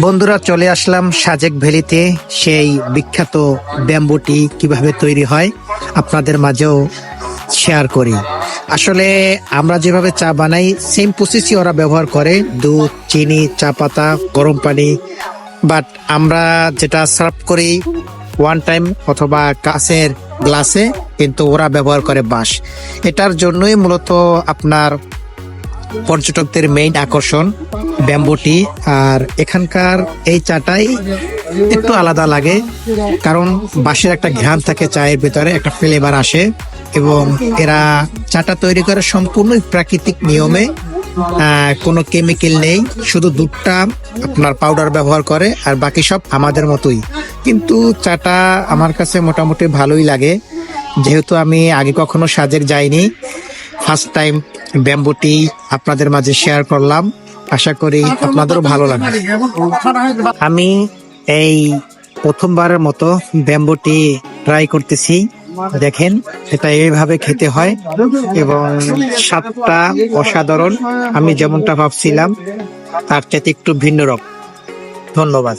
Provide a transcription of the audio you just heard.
বন্ধুরা, চলে আসলাম সাজেক ভ্যালিতে। সেই বিখ্যাত ব্যাম্বুটি কীভাবে তৈরি হয় আপনাদের মাঝেও শেয়ার করি। আসলে আমরা যেভাবে চা বানাই সেম প্রসেসই ওরা ব্যবহার করে। দুধ, চিনি, চা পাতা, গরম পানি। বাট আমরা যেটা সার্ভ করি ওয়ান টাইম অথবা কাছের গ্লাসে কিন্তু ওরা ব্যবহার করে বাঁশ। এটার জন্যই মূলত আপনার পর্যটকদের মেইন আকর্ষণ, ব্যাম্বুটি, আর এখানকার এই চাটাই একটু আলাদা লাগে, কারণ বাঁশের একটা ঘ্রাণ থাকে চায়ের ভিতরে, একটা ফ্লেভার আসে, এবং এরা চাটা তৈরি করে সম্পূর্ণ প্রাকৃতিক নিয়মে কোনো কেমিক্যাল নেই, শুধু দুধটা আপনার পাউডার ব্যবহার করে, আর বাকি সব আমাদের মতোই। কিন্তু চাটা আমার কাছে মোটামুটি ভালোই লাগে, যেহেতু আমি আগে কখনো সাজেক যাইনি ফার্স্ট টাইম ব্যাম্বুটি আপনাদের মাঝে শেয়ার করলাম। আশা করি আপনাদেরও ভালো লাগবে। আমি এই প্রথমবারের মতো ব্যাম্বুটি ট্রাই করতেছি। দেখেন, এটা এইভাবে খেতে হয় এবং স্বাদটা অসাধারণ। আমি যেমনটা ভাবছিলাম, তার চাইতে একটু ভিন্ন রকম। ধন্যবাদ।